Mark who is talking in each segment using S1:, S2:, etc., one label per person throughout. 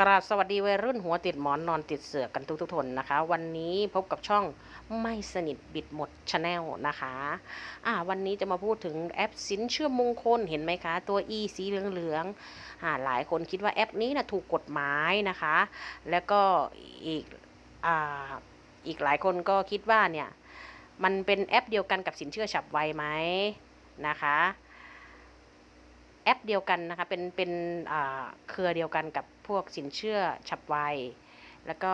S1: กราบสวัสดีวัยรุ่นหัวติดหมอนนอนติดเสือกันทุกทุกทนนะคะ วันนี้พบกับช่องไม่สนิทบิดหมดชาแนลนะคะอ่าวันนี้จะมาพูดถึงแอปสินเชื่อมงคลเห็นไหมคะ ตัว e สีเหลืองๆอ่าหลายคนคิดว่าแอปนี้นะถูกกฎหมายนะคะ แล้วก็อีกอ่าอีกหลายคนก็คิดว่าเนี่ยมันเป็นแอปเดียวกันกับสินเชื่อฉับไวไหมนะคะ แอปเดียวกันนะคะ เป็นเป็นเครือเดียวกันกับพวกสินเชื่อฉับไว แล้วก็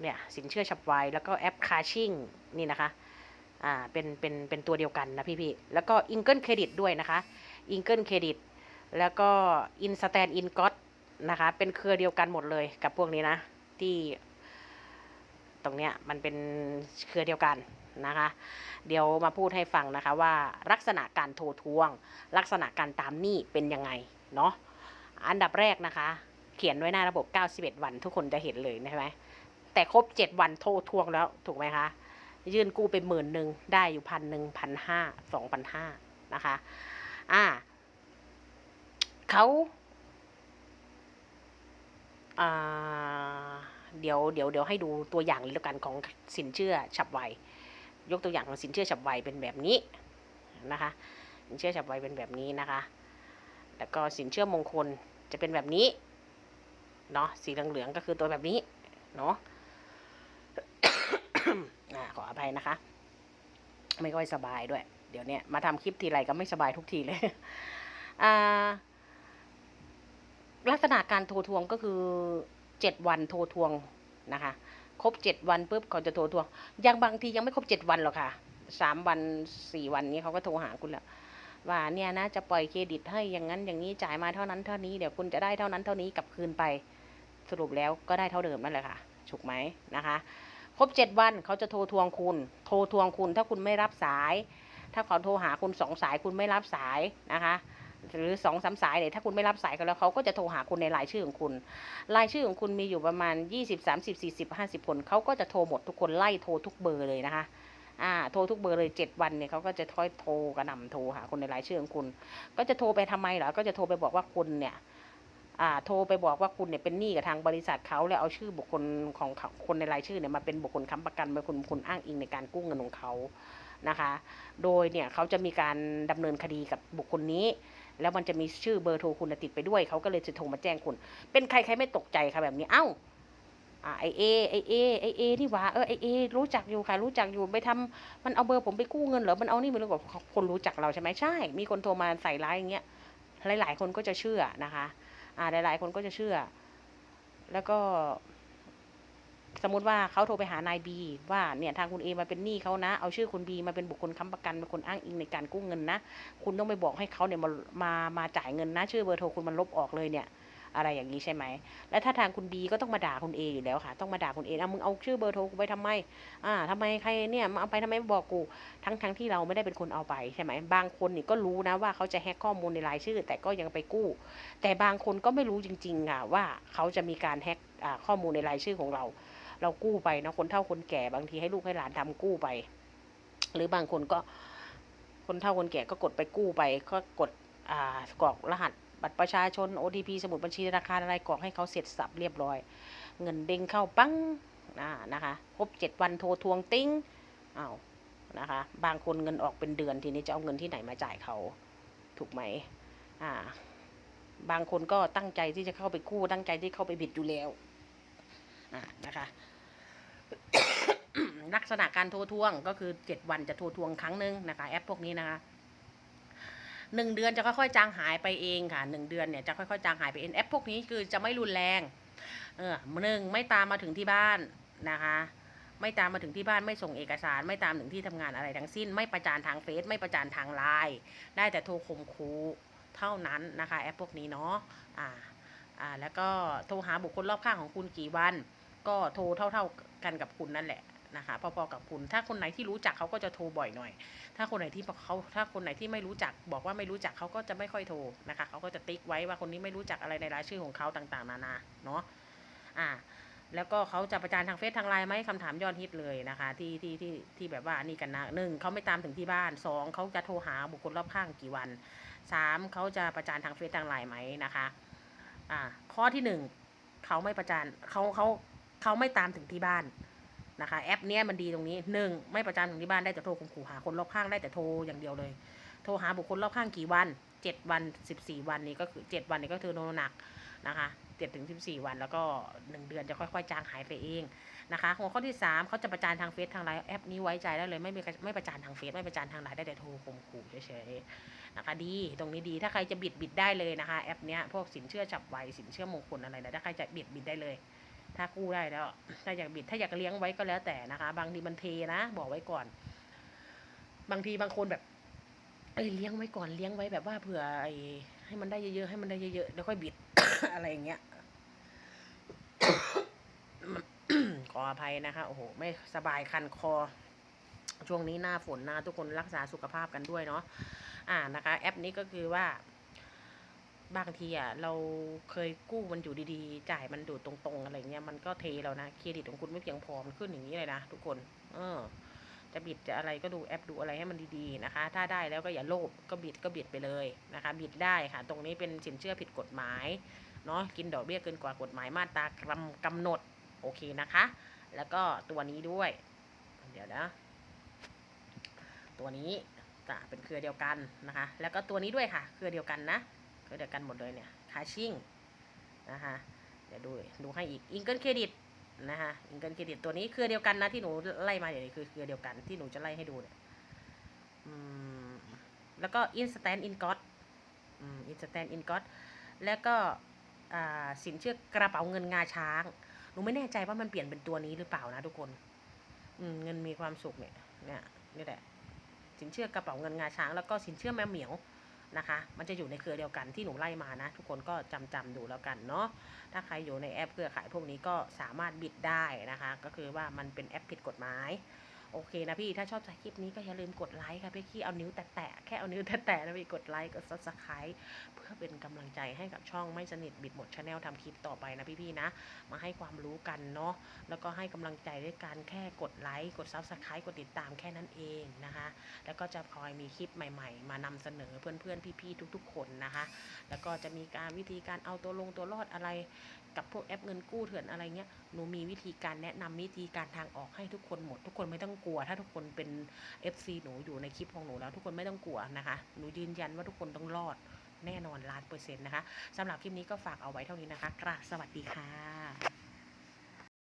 S1: เนี่ยสินเชื่อฉับไว แล้วก็แอปคาชิ่งนี่นะคะอ่าเป็นเป็นเป็นตัวเดียวกันนะพี่ๆแล้วก็อิงเกิลเครดิตด้วยนะคะอิงเกิลเครดิตแล้วก็อินสแตนอินก็นะคะเป็นเครือเดียวกันหมดเลยกับพวกนี้นะที่ตรงเนี้ยมันเป็นเครือเดียวกัน นะคะ เดี๋ยวมาพูดให้ฟังนะคะว่าลักษณะการโทรทวง ลักษณะการตามหนี้เป็นยังไงเนาะอันดับแรกนะคะ เขียนไว้หน้าระบบ 91 วันทุกคนจะเห็นเลยใช่ไหมแต่ครบ 7 วันโทรทวงแล้วถูกไหมคะยื่นกู้ไปหมื่นหนึ่งได้อยู่พันหนึ่งพันห้าสองพันห้านะคะอ่าเขาอ่าเดี๋ยวเดี๋ยวเดี๋ยวให้ดูตัวอย่างเลยแล้วกันของสินเชื่อฉับไว ยกตัวอย่างของสินเชื่อฉับไวเป็นแบบนี้นะคะ สินเชื่อฉับไวเป็นแบบนี้นะคะ แล้วก็สินเชื่อมงคลจะเป็นแบบนี้เนาะสีเหลืองๆก็คือตัวแบบนี้เนาะขออภัยนะคะ ไม่ค่อยสบายด้วย เดี๋ยวเนี้ยมาทำคลิปทีไรก็ไม่สบายทุกทีเลยลักษณะการโทรทวงก็คือเจ็ดวันโทรทวงนะคะ ครบเจ็ดวันปุ๊บเขาจะโทรทวงยังบางทียังไม่ครบเจ็ดวันหรอกค่ะสามวันสี่วันนี้เขาก็โทรหาคุณแล้วว่าเนี่ยนะจะปล่อยเครดิตให้อย่างนั้นอย่างนี้จ่ายมาเท่านั้นเท่านี้เดี๋ยวคุณจะได้เท่านั้นเท่านี้กลับคืนไป สรุปแล้วก็ได้เท่าเดิมนั่นแหละค่ะถูกไหมนะคะ ครบเจ็ดวันเขาจะโทรทวงคุณ โทรทวงคุณถ้าคุณไม่รับสาย ถ้าเขาโทรหาคุณสองสายคุณไม่รับสายนะคะ หรือสองสามสายเนี่ยถ้าคุณไม่รับสายกันแล้วเขาก็จะโทรหาคุณในรายชื่อของคุณ รายชื่อของคุณมีอยู่ประมาณ 20 30 40 50 คนเขาก็จะโทรหมดทุกคนไล่โทรทุกเบอร์เลยนะคะอ่าโทรทุกเบอร์เลย 7 วันเนี่ยเขาก็จะค่อยโทรกระหนำโทรหาคนในรายชื่อของคุณ ก็จะโทรไปทำไมเหรอก็จะโทรไปบอกว่าคุณเนี่ยอ่าโทรไปบอกว่าคุณเนี่ยเป็นหนี้กับทางบริษัทเขาแล้วเอาชื่อบุคคลของคนในรายชื่อเนี่ยมาเป็นบุคคลค้ำประกันเป็นคนบุคคลอ้างอิงในการกู้เงินของเขา นะคะ โดยเนี่ยเขาจะมีการดำเนินคดีกับบุคคลนี้ แล้วมันจะมีชื่อเบอร์โทรคุณติดไปด้วย เขาก็เลยจะโทรมาแจ้งคุณ เป็นใครใครไม่ตกใจค่ะแบบนี้ เอ้าไอเอไอเอไอเอนี่หว่าเออไอเอรู้จักอยู่ค่ะรู้จักอยู่ไปทำมันเอาเบอร์ผมไปกู้เงินเหรอมันเอานี่มันรู้กับคนรู้จักเราใช่ไหมใช่ มีคนโทรมาใส่ร้ายอย่างเงี้ยหลาย ๆ คนก็จะเชื่อนะคะ อ่าหลาย ๆ คนก็จะเชื่อ แล้วก็ สมมติว่าเขาโทรไปหานายบีว่าเนี่ยทางคุณเอมาเป็นหนี้เขานะ เอาชื่อคุณบีมาเป็นบุคคลค้ำประกันเป็นคนอ้างอิงในการกู้เงินนะ คุณต้องไปบอกให้เขาเนี่ยมามามาจ่ายเงินนะ ชื่อเบอร์โทรคุณมันลบออกเลยเนี่ยอะไรอย่างนี้ใช่ไหม และถ้าทางคุณบีก็ต้องมาด่าคุณเออยู่แล้วค่ะ ต้องมาด่าคุณเอเอามึงเอาชื่อเบอร์โทรกูไปทำไม อ่าทำไมใครเนี่ยมาเอาไปทำไมไม่บอกกู ทั้งทั้งที่เราไม่ได้เป็นคนเอาไปใช่ไหม บางคนนี่ก็รู้นะว่าเขาจะแฮกข้อมูลในรายชื่อ แต่ก็ยังไปกู้ แต่บางคนก็ไม่รู้จริงๆอะว่าเขาจะมีการแฮกข้อมูลในรายชื่อของเรา เรากู้ไปนะคนเฒ่าคนแก่บางทีให้ลูกให้หลานทำกู้ไป หรือบางคนก็คนเฒ่าคนแก่ก็กดไปกู้ไป ก็กดอ่ากรอกรหัสบัตรประชาชน OTP สมุดบัญชีธนาคารอะไรกรอกให้เขาเสร็จสับเรียบร้อย เงินเด้งเข้าปังนะนะคะครบเจ็ดวันโทรทวงติ้งอ้าวนะคะ บางคนเงินออกเป็นเดือนทีนี้จะเอาเงินที่ไหนมาจ่ายเขาถูกไหมอ่า บางคนก็ตั้งใจที่จะเข้าไปกู้ตั้งใจที่เข้าไปบิดอยู่แล้วอ่านะคะ ลักษณะการโทรทวงก็คือเจ็ดวันจะโทรทวงครั้งหนึ่งนะคะ แอปพวกนี้นะคะหนึ่งเดือนจะค่อยๆ จางหายไปเองค่ะหนึ่งเดือนเนี่ยจะค่อยๆ จางหายไปเองแอปพวกนี้คือจะไม่รุนแรง เออหนึ่งไม่ตามมาถึงที่บ้านนะคะ ไม่ตามมาถึงที่บ้านไม่ส่งเอกสาร ไม่ตามถึงที่ทำงานอะไรทั้งสิ้น ไม่ประจานทางเฟซไม่ประจานทางไลน์ได้แต่โทรข่มขู่เท่านั้นนะคะ แอปพวกนี้เนาะอ่าอ่าแล้วก็โทรหาบุคคลรอบข้างของคุณกี่วัน ก็โทรเท่า ๆกันกับคุณนั่นแหละนะคะพอๆกับคุณ ถ้าคนไหนที่รู้จักเขาก็จะโทรบ่อยหน่อย ถ้าคนไหนที่เขาถ้าคนไหนที่ไม่รู้จัก บอกว่าไม่รู้จักเขาก็จะไม่ค่อยโทรนะคะเขาก็จะติ๊กไว้ว่าคนนี้ไม่รู้จักอะไรในรายชื่อของเขาต่างๆ นานาเนาะอ่าแล้วก็เขาจะประจานทางเฟซทางไลน์ไหมคำถามยอดฮิตเลยนะคะที่ที่ที่ที่แบบว่านี่กันนะหนึ่งเขาไม่ตามถึงที่บ้านสองเขาจะโทรหาบุคคลรอบข้างกี่วันสามเขาจะประจานทางเฟซทางไลน์ไหมนะคะอ่าข้อที่หนึ่งเขาไม่ประจานเขาเขา เขาไม่ตามถึงที่บ้านนะคะ แอปเนี้ยมันดีตรงนี้หนึ่งไม่ประจานถึงที่บ้านได้แต่โทรข่มขู่หาคนรอบข้างได้แต่โทรอย่างเดียวเลย โทรหาบุคคลรอบข้างกี่วันเจ็ดวันสิบสี่วันนี้ก็คือเจ็ดวันนี้ก็คือโนหนักนะคะเจ็ดถึงสิบสี่วันแล้วก็หนึ่งเดือนจะค่อยๆ จางหายไปเองนะคะหัวข้อที่สามเขาจะประจานทางเฟซทางไลน์แอปนี้ไว้ใจได้เลยไม่มีไม่ประจานทางเฟซไม่ประจานทางไลน์ได้แต่โทรข่มขู่เฉยๆนะคะดีตรงนี้ดีถ้าใครจะบิดบิดได้เลยนะคะแอปเนี้ยพวกสินเชื่อฉับไวสินเชื่อมงคลอะไรนะถ้าใครจะบิดบิดได้เลย ถ้ากู้ได้แล้ว ถ้าอยากบิด ถ้าอยากเลี้ยงไว้ก็แล้วแต่นะคะ บางทีมันเทนะ บอกไว้ก่อน บางทีบางคนแบบ เอ้ยเลี้ยงไว้ก่อนเลี้ยงไว้แบบว่าเผื่อไอ้ให้มันได้เยอะๆให้มันได้เยอะๆแล้วค่อยบิด อะไรอย่างเงี้ยขออภัยนะคะ โอ้โห ไม่สบายคันคอ ช่วงนี้หน้าฝนนะทุกคนรักษาสุขภาพกันด้วยเนาะ อ่านะคะ แอปนี้ก็คือว่า บางทีอะเราเคยกู้มันอยู่ดีๆ จ่ายมันดูตรงๆอะไรเงี้ยมันก็เทเรานะเครดิตของคุณไม่เพียงพอมันขึ้นอย่างนี้เลยนะทุกคน เออ จะบิดจะอะไรก็ดูแอปดูอะไรให้มันดีๆนะคะ ถ้าได้แล้วก็อย่าโลภก็บิดก็บิดไปเลยนะคะ บิดได้ค่ะ ตรงนี้เป็นสินเชื่อผิดกฎหมายเนาะกินดอกเบี้ยเกินกว่ากฎหมายมาตรากำกำหนดโอเคนะคะ แล้วก็ตัวนี้ด้วย เดี๋ยวนะ ตัวนี้จะเป็นเครือเดียวกันนะคะ แล้วก็ตัวนี้ด้วยค่ะ เครือเดียวกันนะ เครือเดียวกันหมดเลยเนี่ยคาชิ่งนะคะเดี๋ยวดูดูให้อีกอิงเกิลเครดิตนะคะอิงเกิลเครดิตตัวนี้เครือเดียวกันนะที่หนูไล่มาเดี๋ยวนี้คือเครือเดียวกันที่หนูจะไล่ให้ดูเนี่ยอืมแล้วก็ instant in god อืม instant in god แล้วก็อ่าสินเชื่อกระเป๋าเงินงาช้าง หนูไม่แน่ใจว่ามันเปลี่ยนเป็นตัวนี้หรือเปล่านะทุกคนอืมเงินมีความสุขเนี่ยเนี่ยนี่แหละสินเชื่อกระเป๋าเงินงาช้าง แล้วก็สินเชื่อแมวเหมียว นะคะ มันจะอยู่ในเครือเดียวกันที่หนูไล่มานะ ทุกคนก็จำจำดูแล้วกันเนาะ ถ้าใครอยู่ในแอปเครือข่ายพวกนี้ก็สามารถบิดได้นะคะ ก็คือว่ามันเป็นแอปผิดกฎหมาย โอเคนะพี่ ถ้าชอบใจคลิปนี้ก็อย่าลืมกดไลค์ค่ะพี่ขี้เอานิ้วแตะแค่เอานิ้วแตะๆนะพี่กดไลค์กด subscribe เพื่อเป็นกำลังใจให้กับช่องไม่สนิทบิดหมดชาแนลทำคลิปต่อไปนะพี่ๆนะ มาให้ความรู้กันเนาะแล้วก็ให้กำลังใจด้วยการแค่กดไลค์กด Subscribe กดติดตามแค่นั้นเองนะคะ แล้วก็จะคอยมีคลิปใหม่ ๆ มานำเสนอเพื่อนๆพี่ๆทุก ๆ คนนะคะ แล้วก็จะมีการวิธีการเอาตัวลงตัวรอดอะไร กับพวกแอปเงินกู้เถื่อนอะไรเงี้ยหนูมีวิธีการแนะนำวิธีการทางออกให้ทุกคนหมด ทุกคนไม่ต้องกลัว ถ้าทุกคนเป็น FC หนูอยู่ในคลิปของหนูแล้วทุกคนไม่ต้องกลัวนะคะหนูยืนยันว่าทุกคนต้องรอดแน่นอนล้านเปอร์เซ็นต์นะคะสำหรับคลิปนี้ก็ฝากเอาไว้เท่านี้นะคะกราบสวัสดีค่ะ